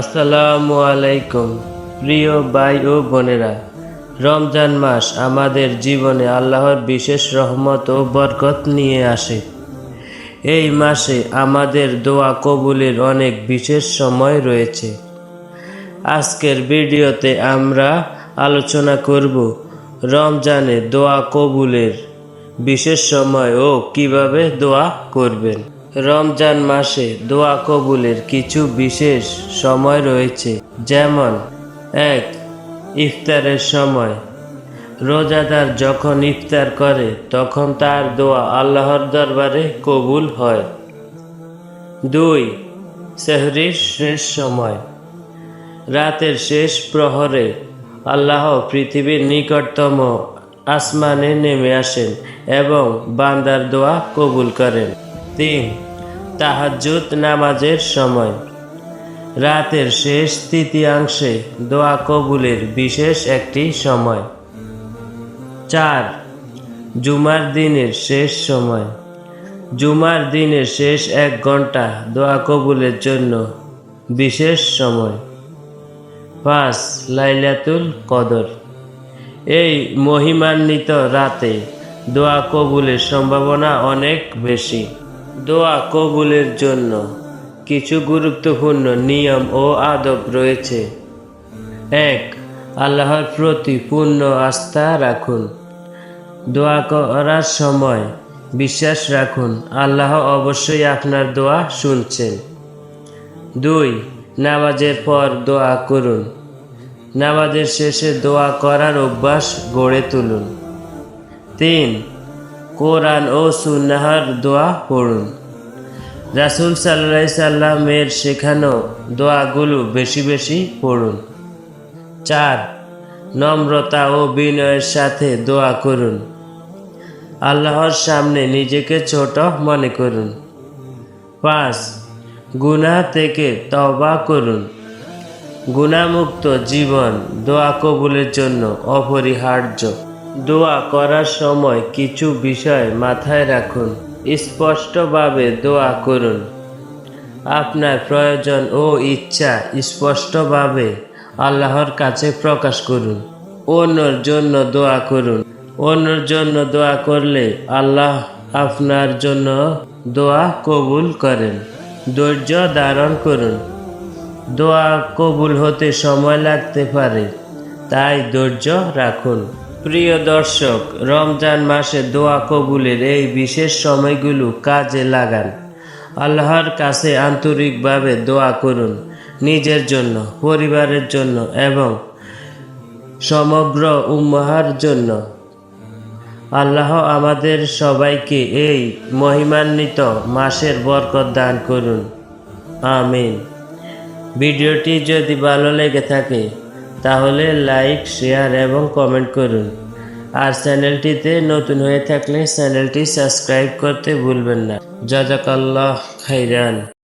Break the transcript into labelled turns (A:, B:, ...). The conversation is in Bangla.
A: আসসালামু আলাইকুম, প্রিয় ভাই ও বোনেরা। রমজান মাস আমাদের জীবনে আল্লাহর বিশেষ রহমত ও বরকত নিয়ে আসে। এই মাসে আমাদের দোয়া কবুলের অনেক বিশেষ সময় রয়েছে। আজকের ভিডিওতে আমরা আলোচনা করব রমজানে দোয়া কবুলের বিশেষ সময় ও কীভাবে দোয়া করবেন। রমজান মাসে দোয়া কবুলের কিছু বিশেষ সময় রয়েছে। যেমন, এক, ইফতারের সময়। রোজাদার যখন ইফতার করে, তখন তার দোয়া আল্লাহর দরবারে কবুল হয়। দুই, সেহরির শেষ সময়। রাতের শেষ প্রহরে আল্লাহ পৃথিবীর নিকটতম আসমানে নেমে আসেন এবং বান্দার দোয়া কবুল করেন। তিন, তাহাজ্জুদ নামাজের সময়। রাতের শেষ তৃতীয়াংশে দোয়া কবুলের বিশেষ একটি সময়। চার, জুমার দিনের শেষ সময়। জুমার দিনের শেষ এক ঘণ্টা দোয়া কবুলের জন্য বিশেষ সময়। পাঁচ, লাইলাতুল কদর। এই মহিমান্বিত রাতে দোয়া কবুলের সম্ভাবনা অনেক বেশি। দোয়া কবুলের জন্য। কিছু গুরুত্বপূর্ণ নিয়ম ও আদব রয়েছে। এক, আল্লাহর প্রতি পূর্ণ আস্থা রাখুন। দোয়া করার সময় বিশ্বাস রাখুন, আল্লাহ অবশ্যই আপনার দোয়া শুনছেন। দুই, নামাজের পর দোয়া করুন। নামাজের শেষে দোয়া করার অভ্যাস গড়ে তুলুন। তিন কোরআন ও সুন্নাহার দোয়া পড়ুন। রাসুল সাল্লাহ সাল্লামের শেখানো দোয়াগুলো বেশি বেশি পড়ুন। চার, নম্রতা ও বিনয়ের সাথে দোয়া করুন। আল্লাহর সামনে নিজেকে ছোট মনে করুন। পাঁচ, গুনাহ থেকে তবা করুন। গুণামুক্ত জীবন দোয়া কবুলের জন্য অপরিহার্য। দোয়া করার সময় কিছু বিষয় মাথায় রাখুন। স্পষ্টভাবে দোয়া করুন। আপনার প্রয়োজন ও ইচ্ছা স্পষ্টভাবে আল্লাহর কাছে প্রকাশ করুন। অন্যর জন্য দোয়া করুন। অন্যর জন্য দোয়া করলে আল্লাহ আপনার জন্য দোয়া কবুল করেন। ধৈর্য ধারণ করুন। দোয়া কবুল হতে সময় লাগতে পারে, তাই ধৈর্য রাখুন। প্রিয় দর্শক, রমজান মাসে দোয়া কবুলের এই বিশেষ সময়গুলো কাজে লাগান। আল্লাহর কাছে আন্তরিকভাবে দোয়া করুন নিজের জন্য, পরিবারের জন্য এবং সমগ্র উম্মাহার জন্য। আল্লাহ আমাদের সবাইকে এই মহিমান্বিত মাসের বরকত দান করুন। আমিন। ভিডিওটি যদি ভালো লেগে থাকে তাহলে লাইক শেয়ার এবং কমেন্ট করুন। আর চ্যানেলটিতে নতুন হয়ে থাকলে চ্যানেলটি সাবস্ক্রাইব করতে ভুলবেন না। জাজাকাল্লাহ খাইরান।